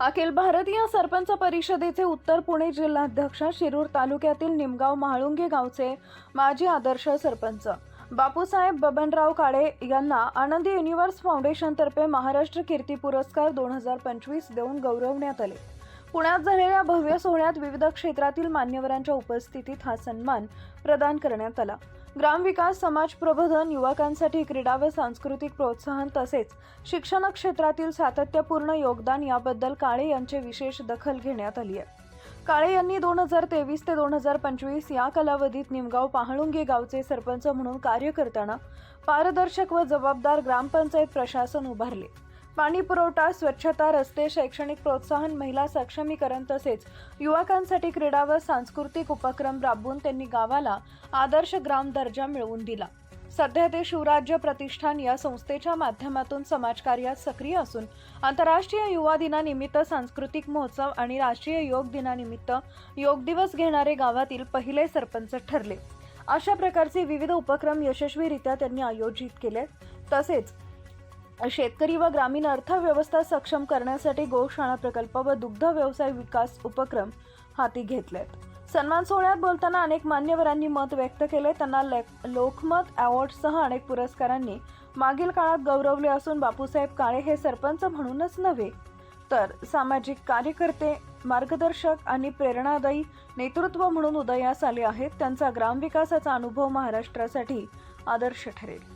अखिल भारतीय सरपंच परिषदेचे उत्तर पुणे जिल्हाध्यक्ष शिरूर तालुक्यातील निमगाव म्हाळुंगे गावचे माजी आदर्श सरपंच. बापूसाहेब बबनराव काळे यांना आनंदी युनिव्हर्स फाउंडेशनतर्फे महाराष्ट्र कीर्ती पुरस्कार दोन हजार पंचवीस देऊन गौरवण्यात आले. पुण्यात झालेल्या भव्य सोहळ्यात विविध क्षेत्रातील मान्यवरांच्या उपस्थितीत हा सन्मान प्रदान करण्यात आला. ग्रामविकास समाज प्रबोधन युवकांसाठी क्रीडा व सांस्कृतिक प्रोत्साहन तसेच शिक्षण क्षेत्रातील सातत्यपूर्ण योगदान याबद्दल काळे यांचे विशेष दखल घेण्यात आली आहे. काळे यांनी दोन हजार तेवीस ते दोन हजार पंचवीस या कालावधीत निमगाव पाहळुंगे गावचे सरपंच म्हणून कार्य करताना पारदर्शक व जबाबदार ग्रामपंचायत प्रशासन उभारले. पाणी पुरवठा स्वच्छता रस्ते शैक्षणिक प्रोत्साहन महिला सक्षमीकरण तसेच युवकांसाठी क्रीडा व सांस्कृतिक उपक्रम राबवून त्यांनी गावाला आदर्श ग्राम दर्जा मिळवून दिला. सध्या ते शिवराज्य प्रतिष्ठान या संस्थेच्या माध्यमातून समाजकार्यात सक्रिय असून आंतरराष्ट्रीय युवा दिनानिमित्त सांस्कृतिक महोत्सव आणि राष्ट्रीय योग दिनानिमित्त योग दिवस घेणारे गावातील पहिले सरपंच ठरले. अशा प्रकारचे विविध उपक्रम यशस्वीरित्या त्यांनी आयोजित केले तसेच शेतकरी व ग्रामीण अर्थव्यवस्था सक्षम करण्यासाठी गोशाळा प्रकल्प व दुग्ध व्यवसाय विकास उपक्रम हाती घेतलेत. सन्मान सोहळ्यात बोलताना अनेक मान्यवरांनी मत व्यक्त केले. त्यांना लोकमत अवॉर्डसह अनेक पुरस्कारांनी मागील काळात गौरवले असून बापूसाहेब काळे हे सरपंच म्हणूनच नव्हे तर सामाजिक कार्यकर्ते मार्गदर्शक आणि प्रेरणादायी नेतृत्व म्हणून उदयास आले आहेत. त्यांचा ग्रामविकासाचा अनुभव महाराष्ट्रासाठी आदर्श ठरेल.